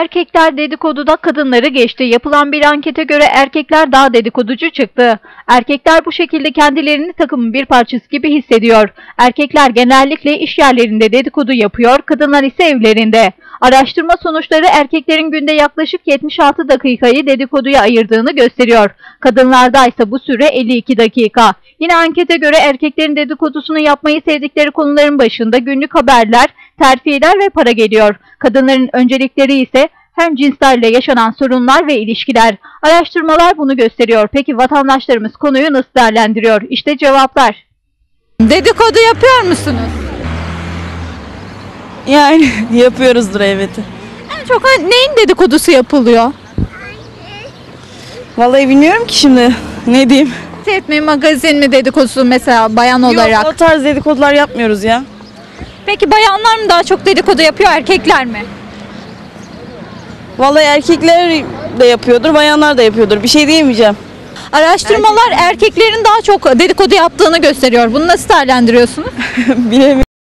Erkekler dedikoduda kadınları geçti. Yapılan bir ankete göre erkekler daha dedikoducu çıktı. Erkekler bu şekilde kendilerini takımın bir parçası gibi hissediyor. Erkekler genellikle iş yerlerinde dedikodu yapıyor, kadınlar ise evlerinde. Araştırma sonuçları erkeklerin günde yaklaşık 76 dakikayı dedikoduya ayırdığını gösteriyor. Kadınlarda ise bu süre 52 dakika. Yine ankete göre erkeklerin dedikodusunu yapmayı sevdikleri konuların başında günlük haberler, terfiyeler ve para geliyor. Kadınların öncelikleri ise hem cinslerle yaşanan sorunlar ve ilişkiler. Araştırmalar bunu gösteriyor. Peki vatandaşlarımız konuyu nasıl değerlendiriyor? İşte cevaplar. Dedikodu yapıyor musunuz? Yani yapıyoruzdur elbette. En çok hani neyin dedikodusu yapılıyor? Vallahi bilmiyorum ki şimdi ne diyeyim. Set mi, magazin mi dedikodusu mesela bayan olarak? Yok o tarz dedikodular yapmıyoruz ya. Peki bayanlar mı daha çok dedikodu yapıyor, erkekler mi? Vallahi erkekler de yapıyordur, bayanlar da yapıyordur. Bir şey diyemeyeceğim. Araştırmalar erkeklerin daha çok dedikodu yaptığını gösteriyor. Bunu nasıl değerlendiriyorsunuz? Bilemiyorum.